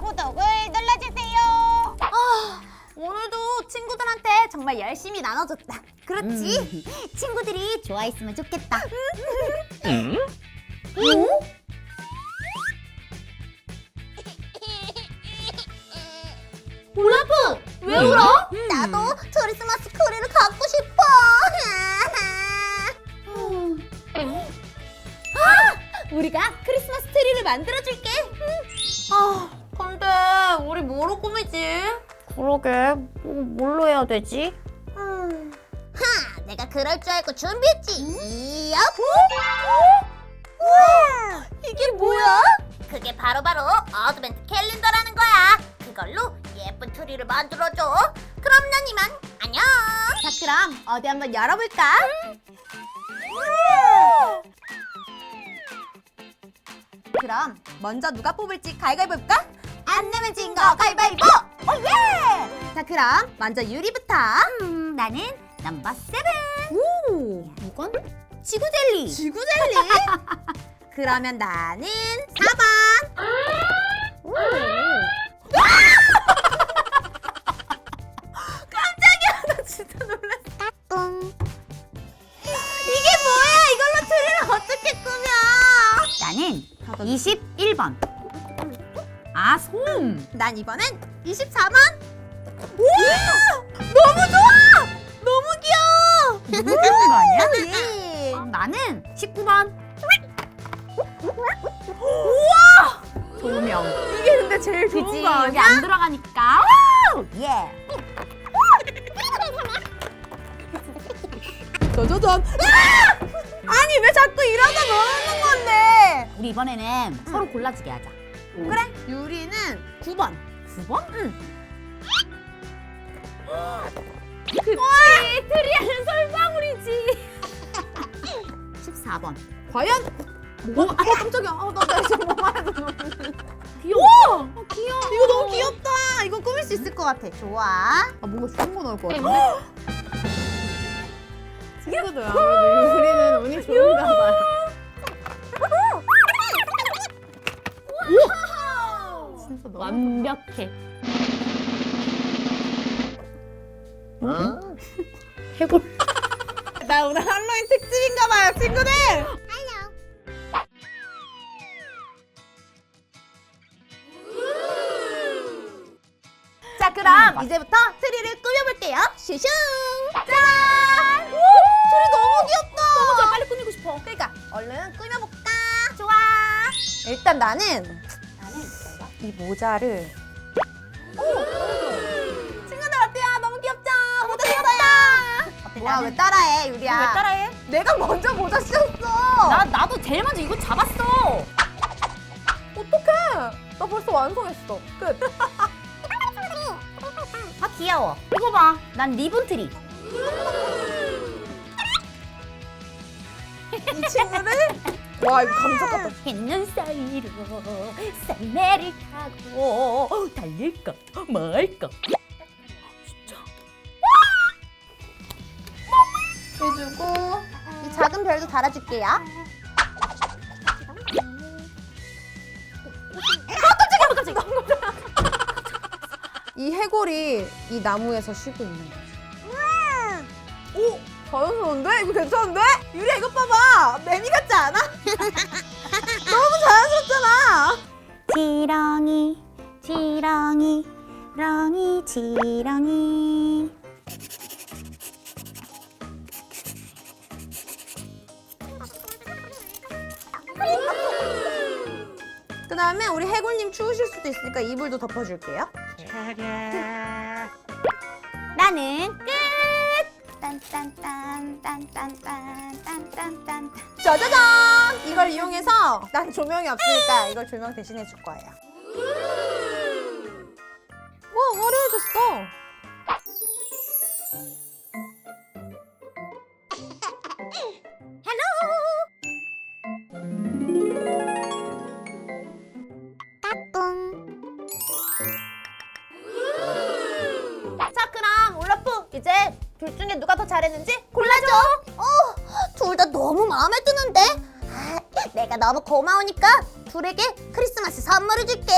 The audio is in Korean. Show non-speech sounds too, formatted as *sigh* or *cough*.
구독을 눌러주세요. 아, 오늘도 친구들한테 정말 열심히 나눠줬다. 그렇지? 친구들이 좋아했으면 좋겠다. 응? 올라프 왜 울어? 나도 크리스마스 크리를 갖고 싶어. 아, 우리가 크리스마스 트리를 만들어 줄게. 뭐로 꾸미지? 그러게 뭐, 뭘로 해야 되지? 하, 내가 그럴 줄 알고 준비했지. 이야, 우와, 이게 뭐야? 그게 바로바로 어드벤트 캘린더라는 거야. 그걸로 예쁜 트리를 만들어줘. 그럼 난 이만 안녕. 자, 그럼 어디 한번 열어볼까? 그럼 먼저 누가 뽑을지 가위바위보 해볼까? 거 가위바위보! 오예! 자, 그럼 먼저 유리부터. 음, 나는 넘버 세븐. 오, 이건 지구젤리. 지구젤리? *laughs* 그러면 나는 4번. 오. *laughs* 깜짝이야, 나 진짜 놀랐어. 뚱. 이게 뭐야? 이걸로 트리를 어떻게 꾸며? 나는 21번 아 솜! 난 이번엔 24번. 우와! 너무 좋아! 너무 귀여워! 너무 귀여운 거 아니야? *laughs* 예. 어, 나는 19번 우와! 조명 이게 근데 제일 좋은 그치 거 여기 아니야? 안 들어가니까 예 짜자잔! 아니 왜 자꾸 이러다 넣는 건데? 우리 이번에는 서로 골라주게 하자 그래 유리는 9번. 9번? 응. 그치 트리아는 솔방울이지. 14번. 과연? 뭐? 아 깜짝이야. 아, 나, 나 지금 뭐 말해도 귀여워. 어, 귀여워. 이거 너무 귀엽다. 이거 꾸밀 수 있을 것 같아. 좋아. 아 뭔가 좋은 거 나올 것 같은데? 친구들 아무래도 유리는 완벽해. *laughs* 해골. *laughs* 나 오늘 할로윈 특집인가 봐요 친구들! 자 그럼 음, 이제부터 트리를 꾸며볼게요. 슈슝! 짠! 오, 트리 너무 귀엽다. 너무 자 빨리 꾸미고 싶어. 그러니까 얼른 꾸며볼까? 좋아. 일단 나는 이 모자를 친구들 어때요? 너무 귀엽죠? 모자 썼어요. 뭐야 왜 따라해 유리야? 왜 따라해? 내가 먼저 모자 씌웠어. 나, 나도 제일 먼저 이거 잡았어. 어떡해? 나 벌써 완성했어. 끝. *laughs* 아 귀여워. 이거 봐 난 리본 트리. 이 친구를 와 이거 감쪽 같다. 있는 사이로 썰매를 타고 달릴까 말까 해주고 이 작은 별도 달아줄게요. 아 깜짝이야 깜짝이야. 이 해골이 이 나무에서 쉬고 있는 오 자연스러운데? 이거 괜찮은데? 유리야 이것 봐봐 매미 같지 않아? *laughs* 너무 자연스럽잖아 지렁이 지렁이 렁이 지렁이 그 다음에 우리 해골님 추우실 수도 있으니까 이불도 덮어줄게요 나는 끝 딴딴딴딴딴딴딴딴 짜자잔! 이걸 이용해서 난 조명이 없으니까 이걸 조명 대신해 줄 거예요. 와 화려해졌어. 중에 누가 더 잘했는지 골라줘. 어, 둘 다 너무 마음에 드는데. 아, 내가 너무 고마우니까 둘에게 크리스마스 선물을 줄게.